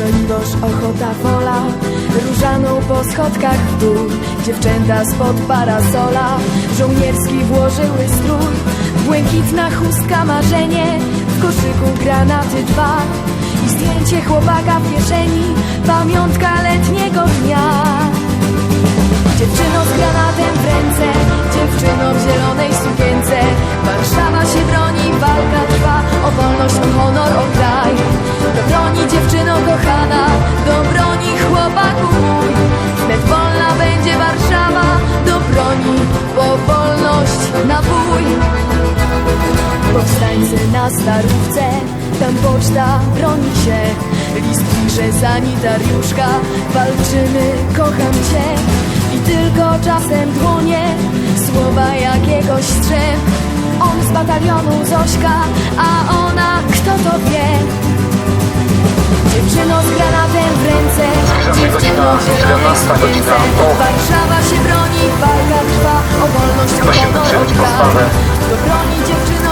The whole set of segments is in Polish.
Żoliborz, ochota, wola. Różaną po schodkach w dół Dziewczęta spod parasola. Żołnierski włożyły strój Błękitna chustka, marzenie. W koszyku granaty dwa I zdjęcie chłopaka w kieszeni Pamiątka letniego dnia. Dziewczyno z granatem w ręce Dziewczyno w zielonej Powstańcy na starówce. Tam poczta broni się. List pisze sanitariuszka Walczymy, kocham cię. I tylko czasem dłonie Słowa jakiegoś strzep On z batalionu Zośka A ona, kto to wie? Dziewczyno z granatem w ręce. Dziewczyno godzina w zielonej 17 godzina. sukience. O. Warszawa się broni, walka trwa. O wolność, o honor, o. Do broni dziewczyno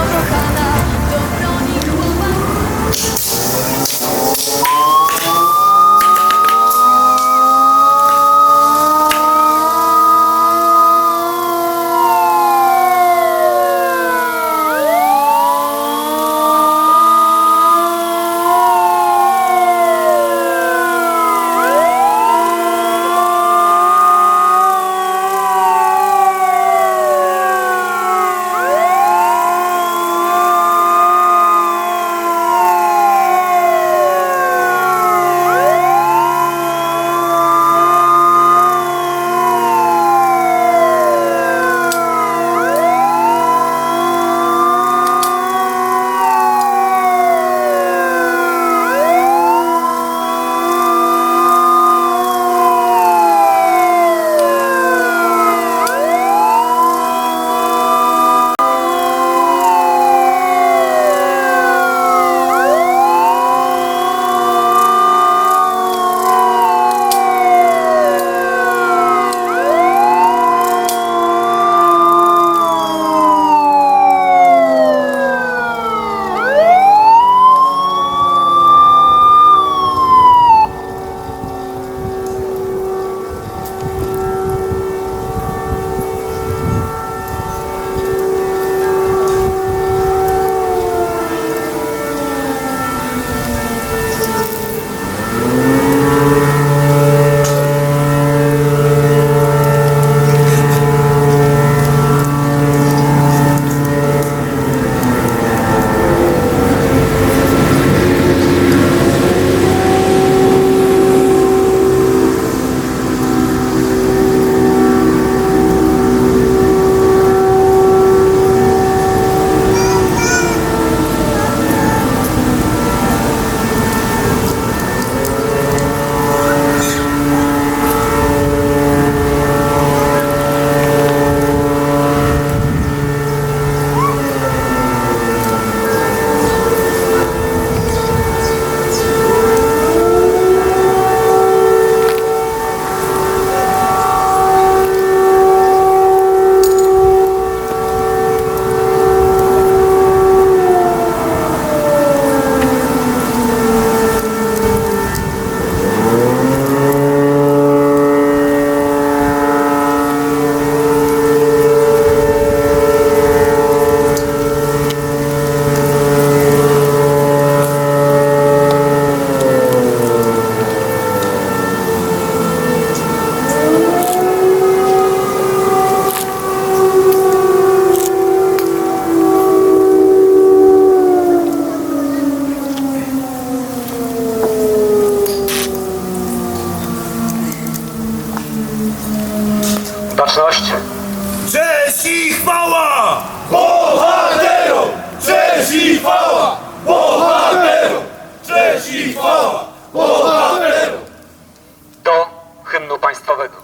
państwowego.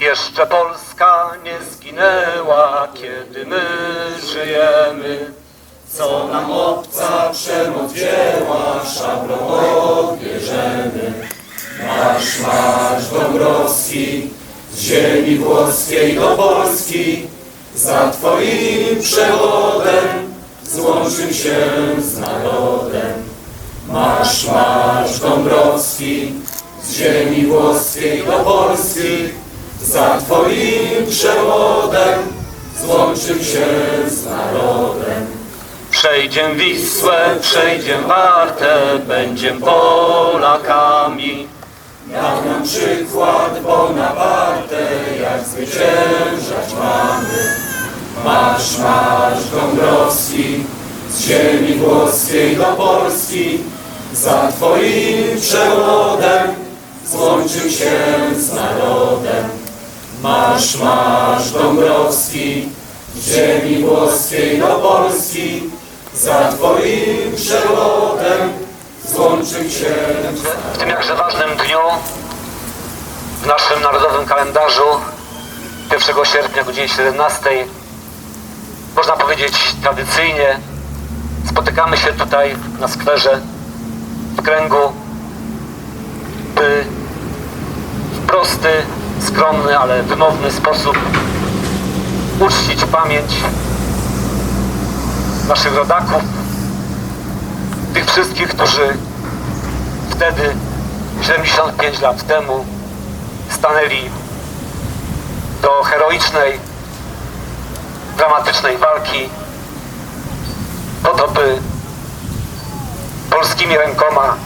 Jeszcze Polska nie zginęła, kiedy my żyjemy. Co nam obca przemoc wzięła, szablą odbierzemy. Marsz, marsz Dąbrowski, z ziemi włoskiej do Polski, za Twoim przewodem złączył się z narodem. Marsz, marsz Dąbrowski, z ziemi włoskiej do Polski, za Twoim przewodem złączył się z narodem. Przejdziem Wisłę, przejdziem Wartę, będziem Polakami. Dał nam przykład Bonaparte, jak zwyciężać mamy. Marsz, marsz Dąbrowski, z ziemi włoskiej do Polski, za Twoim przewodem złączył się z narodem. Marsz, marsz Dąbrowski, ziemi włoskiej do Polski, za Twoim przewodem złączył się W tym jakże ważnym dniu w naszym narodowym kalendarzu 1 sierpnia o godzinie 17 można powiedzieć tradycyjnie spotykamy się tutaj na skwerze w kręgu by prosty, skromny, ale wymowny sposób uczcić pamięć naszych rodaków, tych wszystkich, którzy wtedy, 75 lat temu, stanęli do heroicznej, dramatycznej walki po to, by polskimi rękoma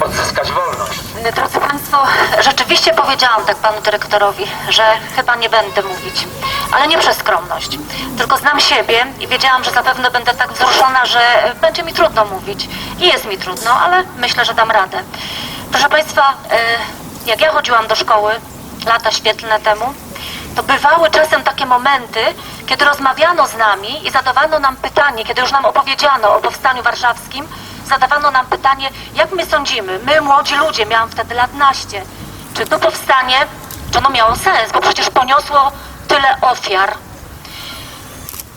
odzyskać wolność. Drodzy Państwo, rzeczywiście powiedziałam tak Panu Dyrektorowi, że chyba nie będę mówić. Ale nie przez skromność, tylko znam siebie i wiedziałam, że zapewne będę tak wzruszona, że będzie mi trudno mówić. I jest mi trudno, ale myślę, że dam radę. Proszę Państwa, e, jak ja chodziłam do szkoły lata świetlne temu, to bywały czasem takie momenty, kiedy rozmawiano z nami i zadawano nam pytanie, kiedy już nam opowiedziano o powstaniu warszawskim, zadawano nam pytanie, jak my sądzimy, my młodzi ludzie, miałam wtedy lat naście, czy to powstanie, czy ono miało sens, bo przecież poniosło tyle ofiar.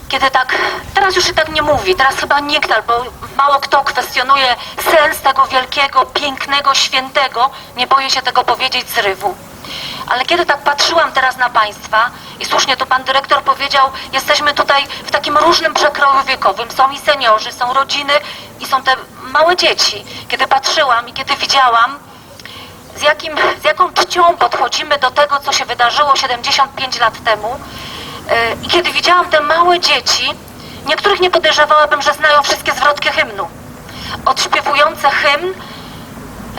Kiedy tak, teraz już się tak nie mówi, teraz chyba nikt albo mało kto kwestionuje sens tego wielkiego, pięknego, świętego, nie boję się tego powiedzieć, zrywu. Ale kiedy tak patrzyłam teraz na Państwa i słusznie to Pan Dyrektor powiedział, jesteśmy tutaj w takim różnym przekroju wiekowym. Są i seniorzy, są rodziny i są te małe dzieci. Kiedy patrzyłam i kiedy widziałam, z, jakim, z jaką czcią podchodzimy do tego, co się wydarzyło 75 lat temu. Yy, I kiedy widziałam te małe dzieci, niektórych nie podejrzewałabym, że znają wszystkie zwrotki hymnu. Odśpiewujące hymn,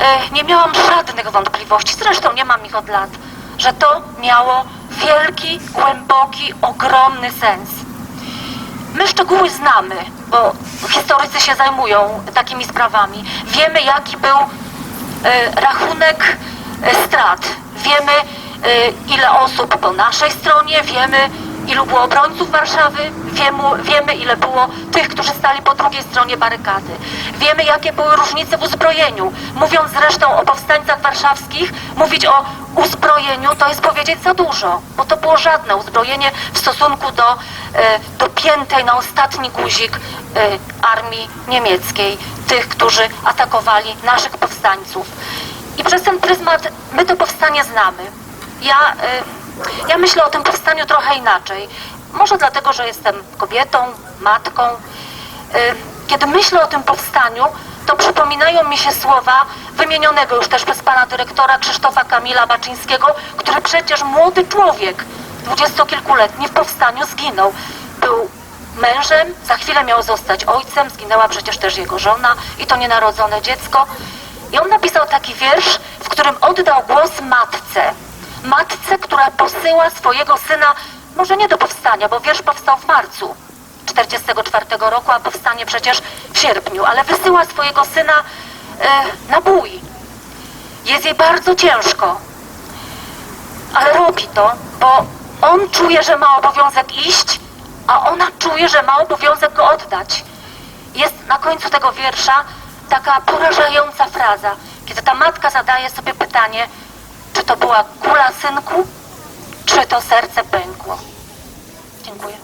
E, nie miałam żadnych wątpliwości, zresztą nie mam ich od lat, że to miało wielki, głęboki, ogromny sens. My szczegóły znamy, bo historycy się zajmują takimi sprawami. Wiemy, jaki był e, rachunek e, strat. Wiemy, e, ile osób po naszej stronie, wiemy, ilu było obrońców Warszawy, wiemy, wiemy, ile było tych, którzy stali po drugiej stronie barykady. Wiemy, jakie były różnice w uzbrojeniu. Mówiąc zresztą o powstańcach warszawskich, mówić o uzbrojeniu to jest powiedzieć za dużo, bo to było żadne uzbrojenie w stosunku do e, dopiętej na ostatni guzik e, armii niemieckiej, tych, którzy atakowali naszych powstańców. I przez ten pryzmat my to powstanie znamy. Ja, y, ja myślę o tym powstaniu trochę inaczej. Może dlatego, że jestem kobietą, matką. Y, Kiedy myślę o tym powstaniu, to przypominają mi się słowa wymienionego już też przez pana dyrektora Krzysztofa Kamila Baczyńskiego, który przecież młody człowiek, dwudziestokilkuletni w powstaniu zginął. Był mężem, za chwilę miał zostać ojcem, zginęła przecież też jego żona i to nienarodzone dziecko. I on napisał taki wiersz, w którym oddał głos matce. Matce, która posyła swojego syna, może nie do powstania, bo wiersz powstał w marcu 44 roku, a powstanie przecież w sierpniu, ale wysyła swojego syna e, na bój. Jest jej bardzo ciężko, ale robi to, bo on czuje, że ma obowiązek iść, a ona czuje, że ma obowiązek go oddać. Jest na końcu tego wiersza taka porażająca fraza, kiedy ta matka zadaje sobie pytanie, to była kula synku, czy to serce pękło. Dziękuję.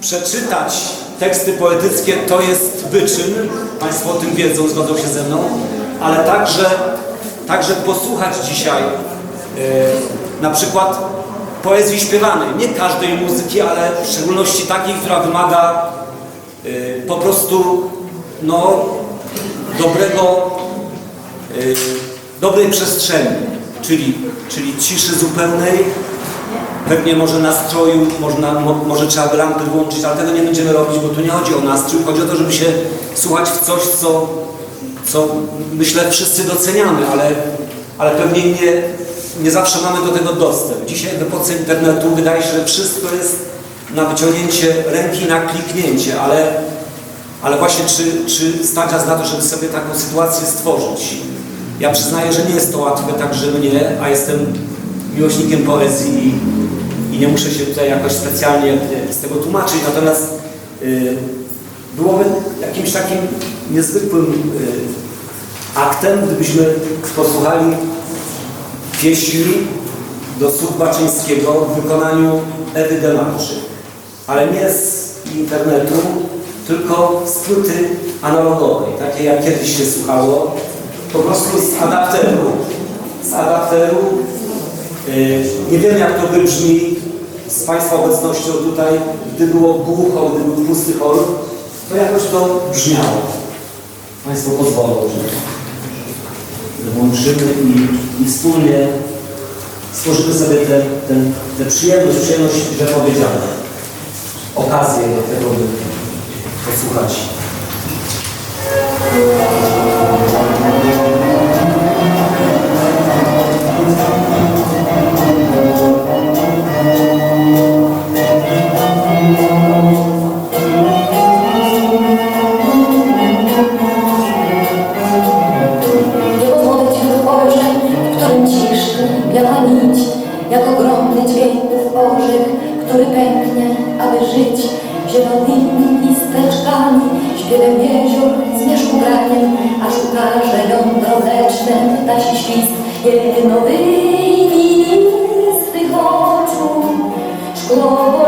Przeczytać teksty poetyckie to jest wyczyn, Państwo o tym wiedzą, zgodzą się ze mną, ale także, także posłuchać dzisiaj e, na przykład poezji śpiewanej. Nie każdej muzyki, ale w szczególności takiej, która wymaga e, po prostu no, dobrego, e, dobrej przestrzeni, czyli, czyli ciszy zupełnej, pewnie może nastroju, można, mo, może trzeba by lampy włączyć, ale tego nie będziemy robić, bo tu nie chodzi o nastrój, chodzi o to, żeby się słuchać w coś, co, co myślę wszyscy doceniamy, ale, ale pewnie nie, nie zawsze mamy do tego dostęp. Dzisiaj w epoce internetu wydaje się, że wszystko jest na wyciągnięcie ręki, na kliknięcie, ale, ale właśnie czy, czy stać nas na to, żeby sobie taką sytuację stworzyć? Ja przyznaję, że nie jest to łatwe także mnie, a jestem miłośnikiem poezji i, i nie muszę się tutaj jakoś specjalnie e, z tego tłumaczyć, natomiast y, byłoby jakimś takim niezwykłym y, aktem, gdybyśmy posłuchali pieśni do Słuch Baczyńskiego w wykonaniu Ewy Demarczy, ale nie z internetu, tylko z płyty analogowej, takiej jak kiedyś się słuchało, po prostu z adapteru. Z adapteru. Yy, Nie wiem jak to wybrzmi z Państwa obecnością tutaj, gdy było głucho, gdy był pusty hol, to jakoś to brzmiało. Państwo pozwolą, że włączymy i, i wspólnie stworzymy sobie tę te, te, te przyjemność, przyjemność źle powiedziane, okazję do tego, by posłuchać. Jego biała nić, jak ogromny dźwięk orzech, który pęknie, aby żyć zielonymi listeczkami, śpiewem jezior, zmierzchu graniem, aż ukaże jądro mleczne, ptasi świst, jedno wyjmij z tych oczu, szkło